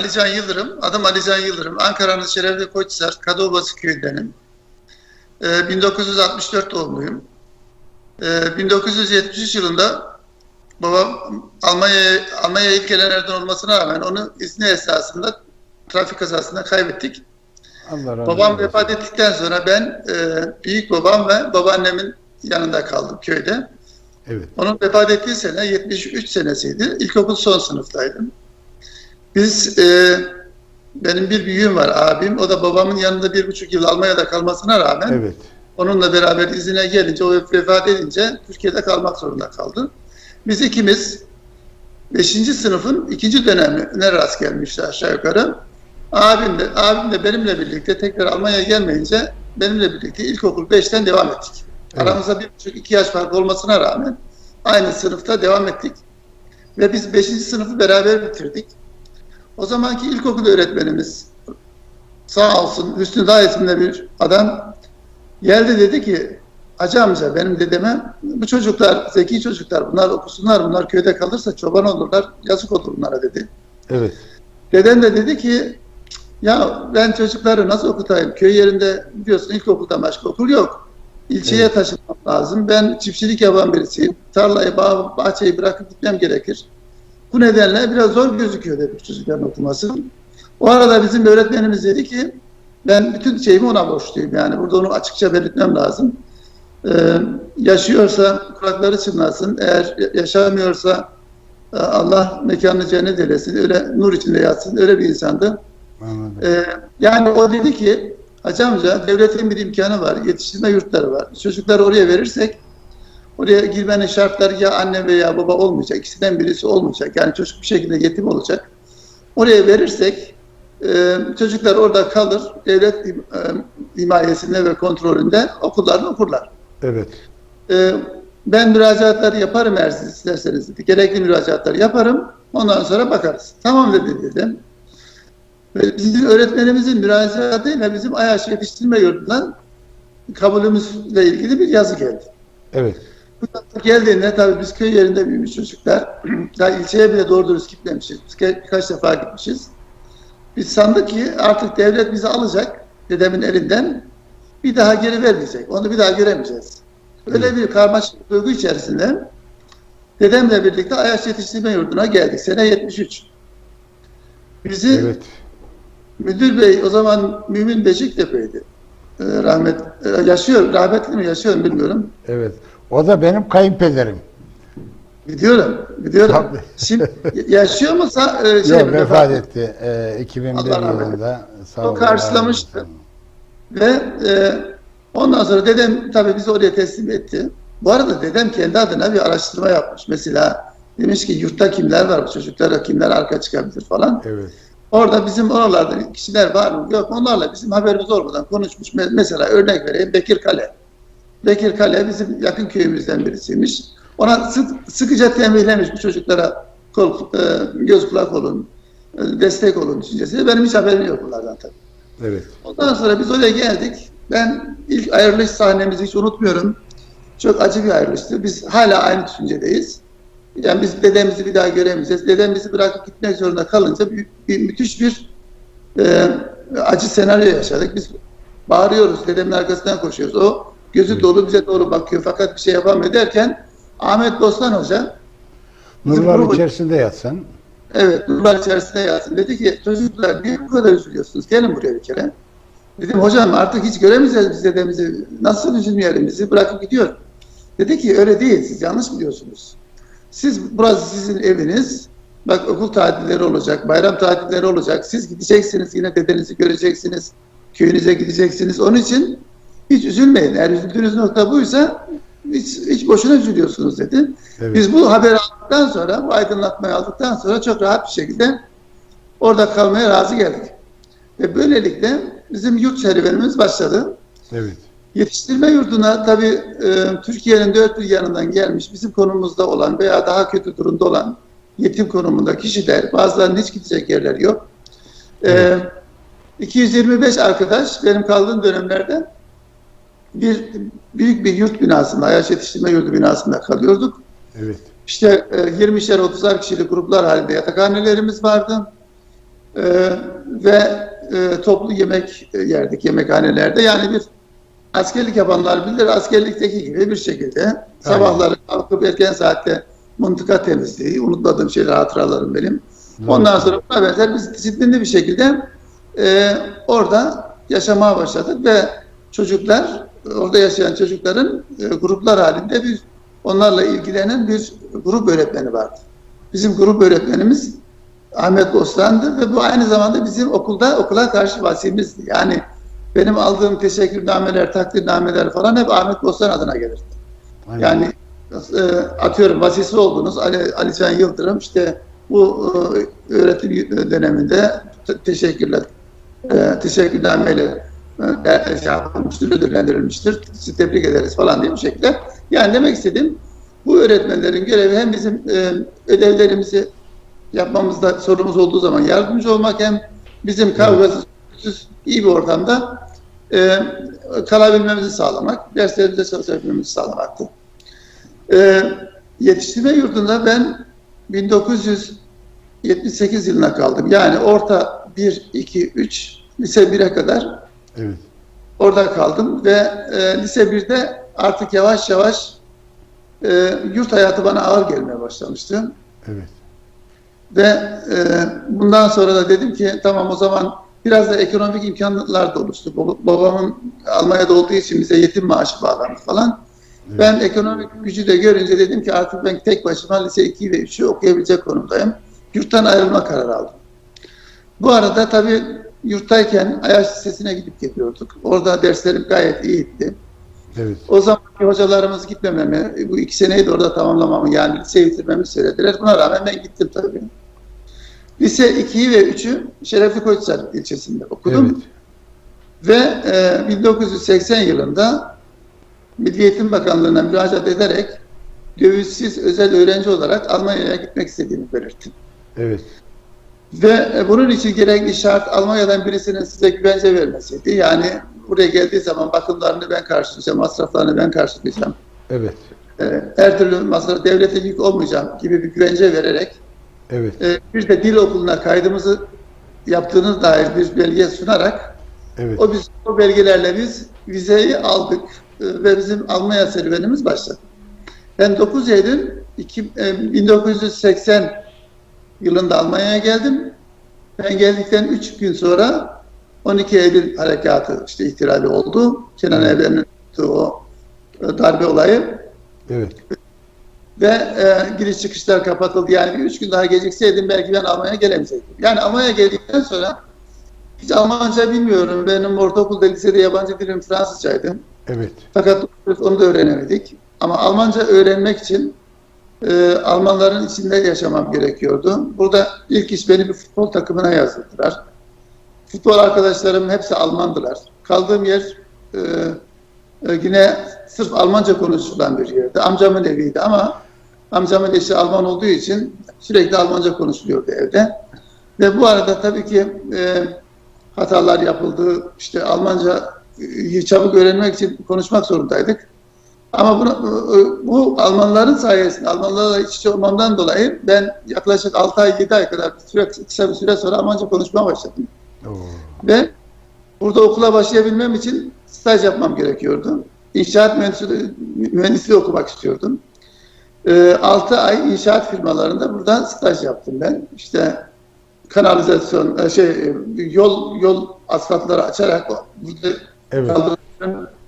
Alican Yıldırım. Adım Alican Yıldırım. Ankara'nın Şerefli Koçhisar, Kadıobası köyündenim. Ee, 1964 doğumluyum. Ee, 1973 yılında babam Almanya'ya Almanya'ya ilk gelenlerden olmasına rağmen onu izni esasında trafik kazasında kaybettik. Allah razı Babam olsun. vefat ettikten sonra ben e, büyük babam ve babaannemin yanında kaldım köyde. Evet. Onun vefat ettiği sene 73 senesiydi. İlkokul son sınıftaydım. Biz e, benim bir büyüğüm var abim. O da babamın yanında bir buçuk yıl Almanya'da kalmasına rağmen Evet. onunla beraber izine gelince o vefat edince Türkiye'de kalmak zorunda kaldı. Biz ikimiz 5. sınıfın ikinci dönemine rast gelmişti aşağı yukarı. Abim de, abim de benimle birlikte tekrar Almanya'ya gelmeyince benimle birlikte ilkokul 5'ten devam ettik. Evet. Aramızda bir buçuk iki yaş fark olmasına rağmen aynı sınıfta devam ettik. Ve biz 5. sınıfı beraber bitirdik. O zamanki ilkokul öğretmenimiz sağ olsun Hüsnü Dağ isimli bir adam geldi dedi ki Hacı amca benim dedeme bu çocuklar zeki çocuklar bunlar okusunlar bunlar köyde kalırsa çoban olurlar yazık olur bunlara dedi. Evet. Dedem de dedi ki ya ben çocukları nasıl okutayım? Köy yerinde biliyorsun ilkokulda başka okul yok. İlçeye Evet. taşınmam lazım. Ben çiftçilik yapan birisiyim. Tarlayı, bağ, bahçeyi bırakıp gitmem gerekir. Bu nedenle biraz zor gözüküyor dedi bu çocukların okuması. O arada bizim öğretmenimiz dedi ki ben bütün şeyimi ona borçluyum yani burada onu açıkça belirtmem lazım. Ee, yaşıyorsa kulakları çınlasın. Eğer yaşamıyorsa e, Allah mekanını cennet eylesin. Öyle nur içinde yatsın. Öyle bir insandı. Ee, yani o dedi ki Hacı amca devletin bir imkanı var. Yetiştirme yurtları var. Çocukları oraya verirsek oraya girmenin şartları ya anne veya baba olmayacak. İkisinden birisi olmayacak. Yani çocuk bir şekilde yetim olacak. Oraya verirsek e, çocuklar orada kalır. Devlet e, himayesinde ve kontrolünde okullarını okurlar. Evet. Ee, ben müracaatları yaparım eğer siz isterseniz dedi. Gerekli müracaatları yaparım. Ondan sonra bakarız. Tamam dedi dedim. Ve bizim öğretmenimizin müracaatıyla bizim Ayaş Yetiştirme Yurdu'ndan kabulümüzle ilgili bir yazı geldi. Evet. Geldiğinde tabii biz köy yerinde büyümüş çocuklar. Daha ilçeye bile doğru dürüst gitmemişiz. Biz birkaç defa gitmişiz. Biz sandık ki artık devlet bizi alacak dedemin elinden bir daha geri vermeyecek. Onu bir daha göremeyeceğiz. Öyle bir karmaşık duygu içerisinde dedemle birlikte Ayaş Yetiştirme Yurdu'na geldik. Sene 73. Bizi Evet. müdür bey o zaman Mümin Beşiktepe'ydi. Ee, rahmet e, yaşıyor, rahmetli mi yaşıyor bilmiyorum. Evet. O da benim kayınpederim. Biliyorum, biliyorum. Tabii. Şimdi yaşıyor mu? Sa- e, şey, Yok vefat etti. Ee, 2001 Allah yılında. Sağ O karşılamıştı. Ve e, ondan sonra dedem tabii bizi oraya teslim etti. Bu arada dedem kendi adına bir araştırma yapmış. Mesela demiş ki yurtta kimler var bu çocuklara kimler arka çıkabilir falan. Evet. Orada bizim oralarda kişiler var mı? Yok onlarla bizim haberimiz olmadan konuşmuş. Me- Mesela örnek vereyim Bekir Kale. Bekir Kale bizim yakın köyümüzden birisiymiş. Ona sık, sıkıca tembihlemiş bu çocuklara kol, e, göz kulak olun, e, destek olun düşüncesi. Benim hiç haberim yok bunlardan tabii. Evet. Ondan sonra biz oraya geldik. Ben ilk ayrılış sahnemizi hiç unutmuyorum. Çok acı bir ayrılıştı. Biz hala aynı düşüncedeyiz. Yani biz dedemizi bir daha göremeyeceğiz. Dedemizi bırakıp gitmek zorunda kalınca bir, bir müthiş bir e, acı senaryo yaşadık. Biz bağırıyoruz, dedemin arkasından koşuyoruz. O gözü Evet. dolu bize doğru bakıyor fakat bir şey yapamıyor derken Ahmet Bostan Hoca Nurlar grubu- içerisinde yatsan. Evet, nurlar içerisinde yatsın. Dedi ki çocuklar niye bu kadar üzülüyorsunuz? Gelin buraya bir kere. Dedim hocam artık hiç göremeyeceğiz biz dedemizi. Nasıl üzülmeyelim bizi bırakıp gidiyor. Dedi ki öyle değil siz yanlış biliyorsunuz. Siz burası sizin eviniz. Bak okul tatilleri olacak, bayram tatilleri olacak. Siz gideceksiniz yine dedenizi göreceksiniz. Köyünüze gideceksiniz. Onun için hiç üzülmeyin. Eğer üzüldüğünüz nokta buysa hiç, hiç boşuna üzülüyorsunuz dedi. Evet. Biz bu haberi aldıktan sonra, bu aydınlatmayı aldıktan sonra çok rahat bir şekilde orada kalmaya razı geldik. Ve böylelikle bizim yurt serüvenimiz başladı. Evet. Yetiştirme yurduna tabii e, Türkiye'nin dört bir yanından gelmiş, bizim konumuzda olan veya daha kötü durumda olan yetim konumunda kişiler, bazılarının hiç gidecek yerleri yok. E, Evet. 225 arkadaş benim kaldığım dönemlerde bir büyük bir yurt binasında, Ayaş Yetiştirme Yurdu binasında kalıyorduk. Evet. İşte e, 20'şer 30'ar kişilik gruplar halinde yatakhanelerimiz vardı. Ee, ve e, toplu yemek e, yerdik yemekhanelerde. Yani bir askerlik yapanlar bilir askerlikteki gibi bir şekilde sabahları kalkıp erken saatte mıntıka temizliği, unutmadığım şeyler hatıralarım benim. Ondan sonra buna benzer biz disiplinli bir şekilde e, orada yaşamaya başladık ve çocuklar, orada yaşayan çocukların e, gruplar halinde bir onlarla ilgilenen bir grup öğretmeni vardı. Bizim grup öğretmenimiz Ahmet Bostan'dı ve bu aynı zamanda bizim okulda okula karşı vasimizdi. Yani benim aldığım teşekkürnameler, takdirnameler falan hep Ahmet Bostan adına gelirdi. Aynen. Yani e, atıyorum vasisi oldunuz Ali, Ali Can Yıldırım işte bu e, öğretim döneminde te- teşekkürler e, teşekkürnameyle şey yapılmıştır, ödüllendirilmiştir. Sizi tebrik ederiz falan diye bir şekilde. Yani demek istediğim bu öğretmenlerin görevi hem bizim e, ödevlerimizi yapmamızda sorumuz olduğu zaman yardımcı olmak hem bizim kavgasız, iyi bir ortamda e, kalabilmemizi sağlamak, derslerimizde çalışabilmemizi sağlamaktı. E, yetiştirme yurdunda ben 1978 yılına kaldım. Yani orta 1, 2, 3, lise 1'e kadar Evet. orada kaldım ve e, lise 1'de artık yavaş yavaş e, yurt hayatı bana ağır gelmeye başlamıştı. Evet. Ve e, bundan sonra da dedim ki tamam o zaman biraz da ekonomik imkanlar da oluştu. Bab- Babamın Almanya'da olduğu için bize yetim maaşı bağlandı falan. Evet. Ben ekonomik gücü de görünce dedim ki artık ben tek başıma lise 2 ve 3'ü okuyabilecek konumdayım. Yurttan ayrılma kararı aldım. Bu arada tabii yurttayken Ayaş Lisesi'ne gidip geliyorduk. Orada derslerim gayet iyiydi. Evet. O zamanki hocalarımız gitmememi, bu iki seneyi de orada tamamlamamı yani liseyi bitirmemi söylediler. Buna rağmen ben gittim tabii. Lise 2'yi ve 3'ü Şerefli Koçhisar ilçesinde okudum. Evet. Ve e, 1980 yılında Milli Eğitim Bakanlığı'na müracaat ederek dövizsiz özel öğrenci olarak Almanya'ya gitmek istediğimi belirttim. Evet. Ve e, bunun için gerekli şart Almanya'dan birisinin size güvence vermesiydi. Yani buraya geldiği zaman bakımlarını ben karşılayacağım, masraflarını ben karşılayacağım. Evet. E, her türlü masraf devlete yük olmayacağım gibi bir güvence vererek Evet. e, bir de dil okuluna kaydımızı yaptığınız dair bir belge sunarak Evet. o biz o belgelerle biz vizeyi aldık e, ve bizim Almanya serüvenimiz başladı. Ben 9 Eylül iki- e, 1980 yılında Almanya'ya geldim. Ben geldikten 3 gün sonra 12 Eylül harekatı işte ihtilali oldu. Kenan Evet. Evren'in o e, darbe olayı Evet. ve e, giriş çıkışlar kapatıldı. Yani bir üç gün daha gecikseydim belki ben Almanya'ya gelemeyecektim. Yani Almanya'ya geldikten sonra hiç Almanca bilmiyorum. Benim ortaokulda, lisede yabancı dilim Fransızcaydı. Evet. Fakat onu da öğrenemedik. Ama Almanca öğrenmek için e, Almanların içinde yaşamam gerekiyordu. Burada ilk iş beni bir futbol takımına yazdırdılar. Futbol arkadaşlarım hepsi Almandılar. Kaldığım yer e, e, yine sırf Almanca konuşulan bir yerdi. Amcamın eviydi ama amcamın eşi Alman olduğu için sürekli Almanca konuşuluyordu evde. Ve bu arada tabii ki e, hatalar yapıldı. İşte Almanca e, çabuk öğrenmek için konuşmak zorundaydık. Ama bunu, e, bu Almanların sayesinde, Almanlarla iç içe olmamdan dolayı ben yaklaşık 6 ay, 7 ay kadar süre, kısa bir süre sonra Almanca konuşmaya başladım. Oo. Ve burada okula başlayabilmem için staj yapmam gerekiyordu. İnşaat mühendisliği, mühendisliği okumak istiyordum. 6 ay inşaat firmalarında burada staj yaptım ben. İşte kanalizasyon, e, şey e, yol yol asfaltları açarak burada Evet. kaldırımların alt-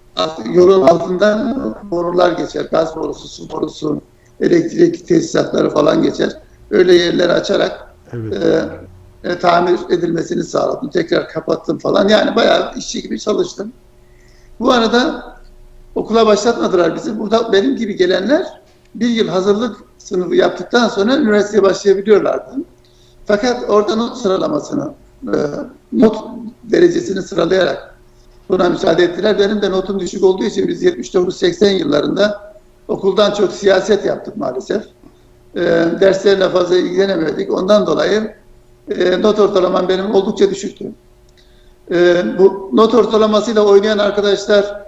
yolun altından borular geçer. Gaz borusu, su borusu, elektrik tesisatları falan geçer. Öyle yerleri açarak Evet. e, e, tamir edilmesini sağladım. Tekrar kapattım falan. Yani bayağı işçi gibi çalıştım. Bu arada okula başlatmadılar bizi. Burada benim gibi gelenler bir yıl hazırlık sınıfı yaptıktan sonra üniversiteye başlayabiliyorlardı. Fakat orada not sıralamasını, e, not derecesini sıralayarak buna müsaade ettiler. Benim de notum düşük olduğu için biz 79-80 yıllarında okuldan çok siyaset yaptık maalesef. E, derslerle fazla ilgilenemedik. Ondan dolayı e, not ortalamam benim oldukça düşüktü. E, bu not ortalamasıyla oynayan arkadaşlar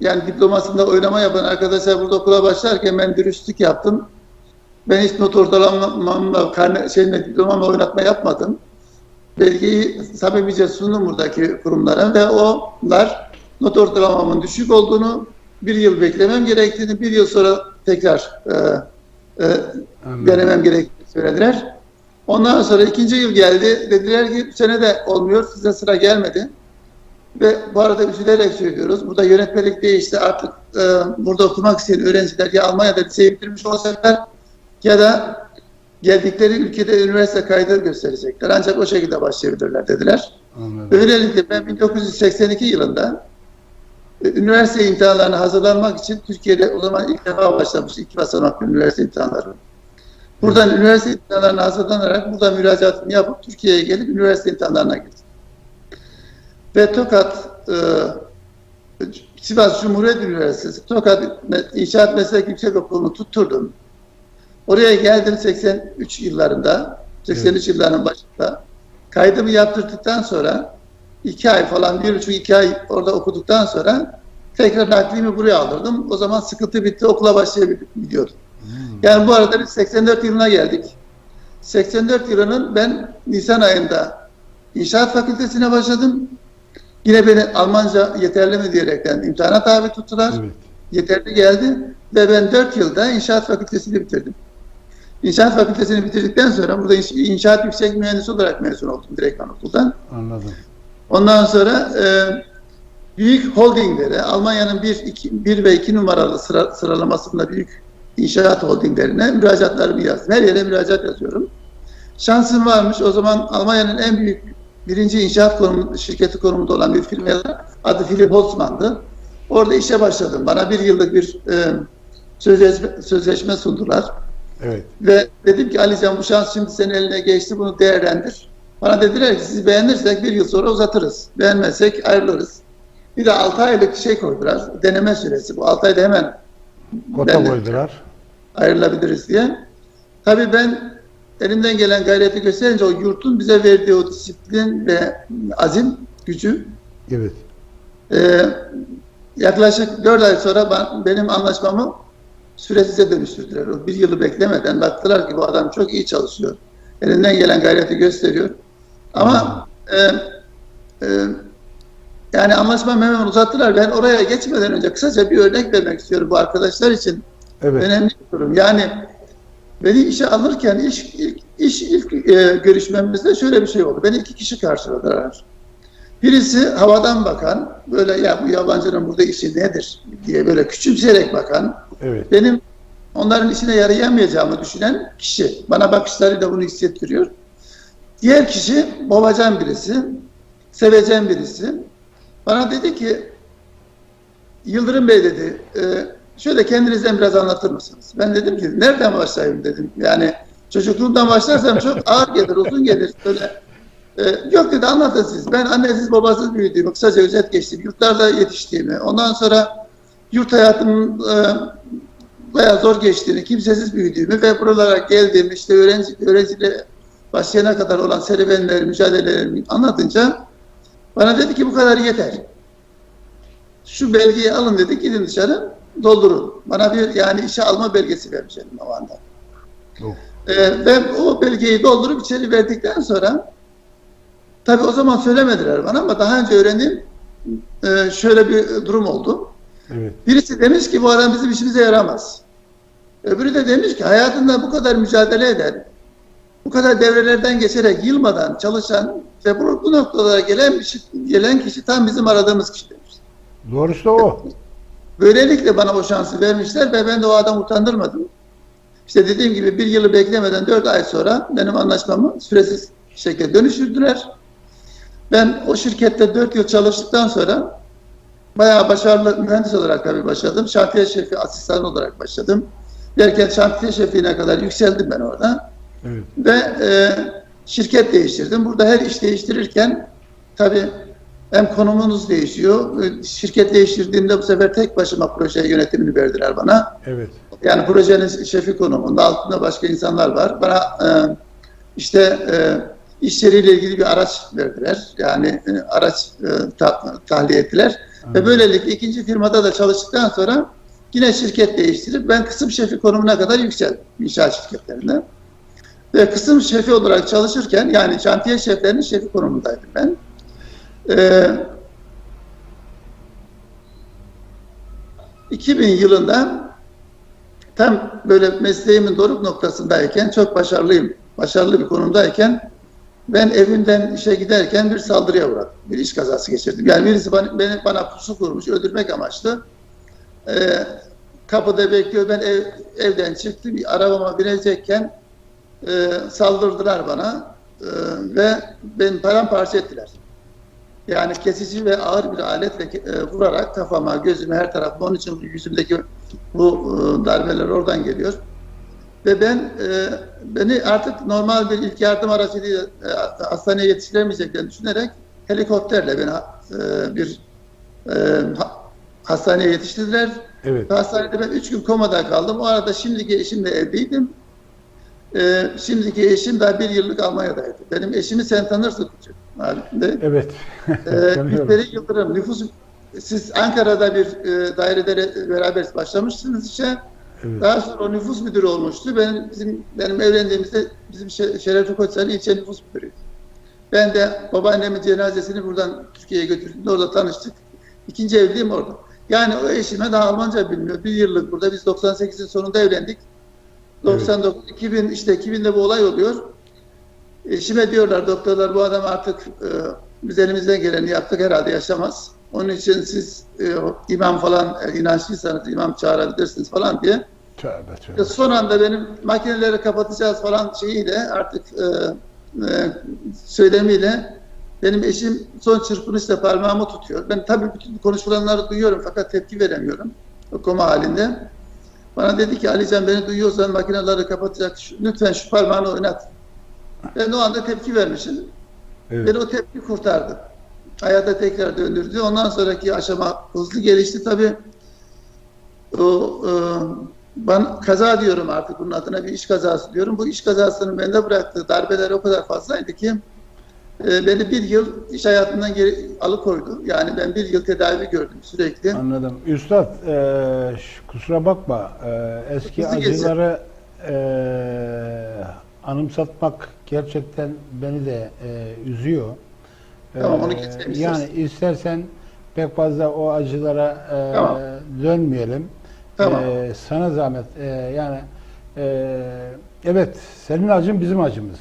yani diplomasında oynama yapan arkadaşlar burada okula başlarken ben dürüstlük yaptım. Ben hiç not ortalamamla, karne, şeyle, diplomamla oynatma yapmadım. Belgeyi samimice sundum buradaki kurumlara ve onlar not ortalamamın düşük olduğunu, bir yıl beklemem gerektiğini, bir yıl sonra tekrar e, e, Anladım. denemem gerektiğini söylediler. Ondan sonra ikinci yıl geldi. Dediler ki bu sene de olmuyor, size sıra gelmedi. Ve bu arada üzülerek söylüyoruz. Burada yönetmelik değişti. Artık e, burada okumak isteyen öğrenciler ya Almanya'da liseyi bitirmiş olacaklar ya da geldikleri ülkede üniversite kaydı gösterecekler. Ancak o şekilde başlayabilirler dediler. Anladım. Böylelikle ben 1982 yılında e, üniversite imtihanlarına hazırlanmak için Türkiye'de o zaman ilk defa başlamış ilk basamaklı üniversite imtihanları. Buradan üniversite imtihanlarına hazırlanarak burada müracaatımı yapıp Türkiye'ye gelip üniversite imtihanlarına girdim. Ve Tokat e, Sivas Cumhuriyet Üniversitesi Tokat İnşaat Meslek Yüksekokulu'nu tutturdum. Oraya geldim 83 yıllarında, 83 yılların başında. Kaydımı yaptırdıktan sonra iki ay falan, bir buçuk iki ay orada okuduktan sonra tekrar naklimi buraya aldırdım. O zaman sıkıntı bitti, okula başlayabiliyordum. Hmm. Yani bu arada biz 84 yılına geldik. 84 yılının ben Nisan ayında İnşaat Fakültesine başladım. Yine beni Almanca yeterli mi diyerekten imtihana tabi tuttular. Evet. Yeterli geldi ve ben 4 yılda İnşaat Fakültesini bitirdim. İnşaat Fakültesini bitirdikten sonra burada inş- inşaat yüksek mühendisi olarak mezun oldum direktman okuldan. Anladım. Ondan sonra e, büyük holdinglere, Almanya'nın 1 2 1 ve 2 numaralı sıra, sıralamasında büyük inşaat holdinglerine müracaatlarımı yazdım. Her yere müracaat yazıyorum. Şansım varmış. O zaman Almanya'nın en büyük birinci inşaat konumu, şirketi konumunda olan bir firma adı Philip Holzmann'dı. Orada işe başladım. Bana bir yıllık bir e, sözleşme, sözleşme sundular. Evet. Ve dedim ki Alican bu şans şimdi senin eline geçti bunu değerlendir. Bana dediler ki sizi beğenirsek bir yıl sonra uzatırız. Beğenmezsek ayrılırız. Bir de 6 aylık şey koydular. Deneme süresi. Bu 6 ayda hemen Kota koydular. ayrılabiliriz diye. Tabii ben elimden gelen gayreti gösterince o yurtun bize verdiği o disiplin ve azim gücü Evet. e, yaklaşık 4 ay sonra ben, benim anlaşmamı süresize dönüştürdüler. Bir yılı beklemeden baktılar ki bu adam çok iyi çalışıyor. Elinden gelen gayreti gösteriyor. Ama e, e, yani anlaşmamı hemen uzattılar. Ben oraya geçmeden önce kısaca bir örnek vermek istiyorum bu arkadaşlar için. Evet. Önemli bir durum. Yani beni işe alırken iş ilk, iş ilk e, görüşmemizde şöyle bir şey oldu. Beni iki kişi karşıladılar. Birisi havadan bakan, böyle ya bu yabancının burada işi nedir diye böyle küçümseyerek bakan, Evet. benim onların işine yarayamayacağımı düşünen kişi. Bana bakışlarıyla bunu hissettiriyor. Diğer kişi babacan birisi, sevecen birisi. Bana dedi ki, Yıldırım Bey dedi, e, şöyle kendinizden biraz anlatır mısınız? Ben dedim ki, nereden başlayayım dedim. Yani çocukluğumdan başlarsam çok ağır gelir, uzun gelir. Böyle e, yok dedi anlatın siz. Ben annesiz babasız büyüdüğümü, kısaca özet geçtim. Yurtlarda yetiştiğimi, ondan sonra yurt hayatımın e, bayağı zor geçtiğini, kimsesiz büyüdüğümü ve buralara geldiğimi, işte öğrenci, öğrenciyle başlayana kadar olan serüvenleri, mücadelelerimi anlatınca bana dedi ki bu kadar yeter. Şu belgeyi alın dedi, gidin dışarı doldurun. Bana bir yani işe alma belgesi vermiş elim o anda. Oh. Ee, ve o belgeyi doldurup içeri verdikten sonra tabii o zaman söylemediler bana ama daha önce öğrendiğim e, şöyle bir durum oldu. Evet. Birisi demiş ki bu adam bizim işimize yaramaz. Öbürü de demiş ki hayatında bu kadar mücadele eden, bu kadar devrelerden geçerek yılmadan çalışan ve bu, bu noktalara gelen, bir şey- gelen kişi tam bizim aradığımız kişi demiş. Doğrusu da o. Böylelikle bana o şansı vermişler ve ben de o adamı utandırmadım. İşte dediğim gibi bir yılı beklemeden dört ay sonra benim anlaşmamı süresiz şekilde dönüştürdüler. Ben o şirkette dört yıl çalıştıktan sonra bayağı başarılı mühendis olarak tabii başladım. Şantiye şefi asistan olarak başladım. Derken şantiye şefliğine kadar yükseldim ben orada. Evet. Ve e, şirket değiştirdim. Burada her iş değiştirirken tabii hem konumunuz değişiyor. E, Şirket değiştirdiğimde bu sefer tek başıma proje yönetimini verdiler bana. Evet. Yani projenin şefi konumunda altında başka insanlar var. Bana e, işte e, iş yeriyle ilgili bir araç verdiler. Yani e, araç e, ta- tahliye ettiler. Ve böylelikle ikinci firmada da çalıştıktan sonra yine şirket değiştirip ben kısım şefi konumuna kadar yükseldim inşaat şirketlerinde. Ve kısım şefi olarak çalışırken yani şantiye şeflerinin şefi konumundaydım ben. Ee, 2000 yılında tam böyle mesleğimin doruk noktasındayken çok başarılıyım, başarılı bir konumdayken ben evimden işe giderken bir saldırıya uğradım. Bir iş kazası geçirdim. Yani birisi bana, beni, bana pusu kurmuş, öldürmek amaçlı. Ee, kapıda bekliyor. Ben ev, evden çıktım. Arabama binecekken e, saldırdılar bana e, ve beni paramparça ettiler. Yani kesici ve ağır bir aletle e, vurarak kafama, gözüme, her tarafıma, onun için yüzümdeki bu e, darbeler oradan geliyor. Ve ben e, beni artık normal bir ilk yardım aracıyla e, hastaneye yetiştiremeyeceklerini düşünerek helikopterle beni e, bir e, ha- hastaneye yetiştirdiler. Evet. Ve Hastanede ben üç gün komada kaldım. O arada şimdiki eşimle evliydim. E, şimdiki eşim daha bir yıllık Almanya'daydı. Benim eşimi sen tanırsın. Halinde. Evet. Tanıyorum. Gülperi Yıldırım nüfus siz Ankara'da bir e, dairede re- beraber başlamışsınız işe. Evet. Daha sonra o nüfus müdürü olmuştu. Benim bizim benim evlendiğimizde bizim Şe- Şerefli Koçsar'ın ilçe nüfus müdürüydü. Ben de babaannemin cenazesini buradan Türkiye'ye götürdüm. Orada tanıştık. İkinci evliliğim orada. Yani o eşime daha Almanca bilmiyor. Bir yıllık burada. Biz 98'in sonunda evlendik. 99, 2000 işte 2000'de bu olay oluyor. Eşime diyorlar doktorlar bu adam artık e, biz elimizden geleni yaptık herhalde yaşamaz. Onun için siz e, imam falan e, inançlıysanız imam çağırabilirsiniz falan diye. Tövbe tövbe. son anda benim makineleri kapatacağız falan şeyiyle artık e, e, söylemiyle benim eşim son çırpınışla parmağımı tutuyor. Ben tabii bütün konuşulanları duyuyorum fakat tepki veremiyorum. O koma halinde. Bana dedi ki Alican beni duyuyorsan makineleri kapatacak. Lütfen şu parmağını oynat. Ben o anda tepki vermişim. Evet. Beni o tepki kurtardı. Hayata tekrar döndürdü. Ondan sonraki aşama hızlı gelişti. Tabii o e, ben kaza diyorum artık bunun adına bir iş kazası diyorum. Bu iş kazasının bende bıraktığı darbeler o kadar fazlaydı ki e, beni bir yıl iş hayatından geri alıkoydu. Yani ben bir yıl tedavi gördüm sürekli. Anladım. Üstad e, kusura bakma. E, eski Hızlı acıları e, anımsatmak gerçekten beni de e, üzüyor. Tamam, onu geçelim Yani istersen. pek fazla o acılara e, Tamam. dönmeyelim. Tamam. E, sana zahmet. E, yani e, evet senin acın bizim acımız.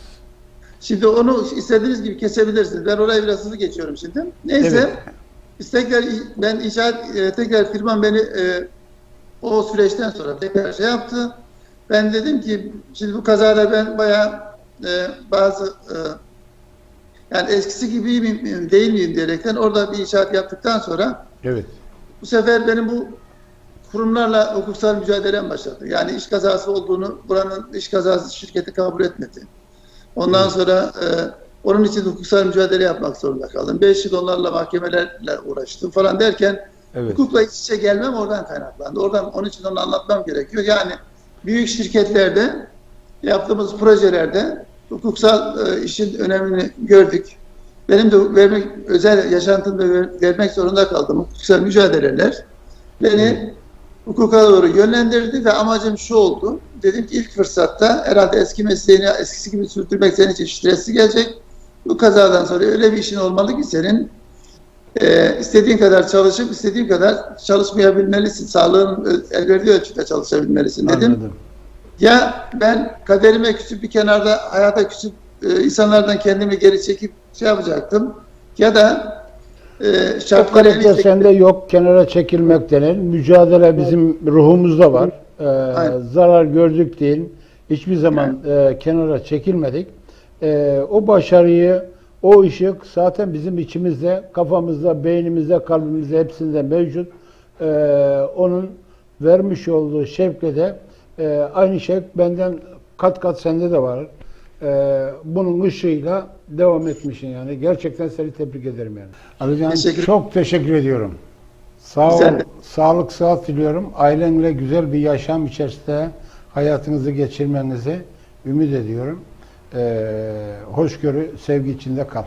Şimdi onu istediğiniz gibi kesebilirsiniz. Ben oraya biraz hızlı geçiyorum şimdi. Neyse. Evet. Biz tekrar ben inşaat e, tekrar firmam beni e, o süreçten sonra tekrar şey yaptı. Ben dedim ki şimdi bu kazada ben bayağı e, bazı e, yani eskisi gibi miyim değil miyim diyerekten orada bir inşaat yaptıktan sonra Evet. bu sefer benim bu kurumlarla hukuksal mücadelem başladı. Yani iş kazası olduğunu buranın iş kazası şirketi kabul etmedi. Ondan sonra e, onun için hukuksal mücadele yapmak zorunda kaldım. Beş yıl onlarla mahkemelerle uğraştım falan derken Evet. hukukla iç içe gelmem oradan kaynaklandı. Oradan onun için onu anlatmam gerekiyor. Yani büyük şirketlerde yaptığımız projelerde hukuksal e, işin önemini gördük. Benim de vermek özel yaşantımda ver- vermek zorunda kaldığım hukuksal mücadeleler beni hukuka doğru yönlendirdi ve amacım şu oldu. Dedim ki ilk fırsatta herhalde eski mesleğini eskisi gibi sürdürmek senin için stresli gelecek. Bu kazadan sonra öyle bir işin olmalı ki senin e, istediğin kadar çalışıp istediğin kadar çalışmayabilmelisin. Sağlığın el verdiği ölçüde çalışabilmelisin dedim. Anladım. Ya ben kaderime küsüp bir kenarda hayata küsüp e, insanlardan kendimi geri çekip şey yapacaktım. Ya da e, O karakter sende yok, kenara çekilmek denir. Mücadele bizim ruhumuzda var. Ee, Aynen. zarar gördük değil. Hiçbir zaman e, kenara çekilmedik. E, o başarıyı, o ışık zaten bizim içimizde, kafamızda, beynimizde, kalbimizde hepsinde mevcut. E, onun vermiş olduğu şevkle de e, aynı şevk benden kat kat sende de var. E, bunun ışığıyla devam etmişsin yani. Gerçekten seni tebrik ederim yani. Alican Teşekkür- çok teşekkür ediyorum. Sağ ol. Güzel. Sağlık, sıhhat diliyorum. Ailenle güzel bir yaşam içerisinde hayatınızı geçirmenizi ümit ediyorum. Ee, hoşgörü, sevgi içinde kal.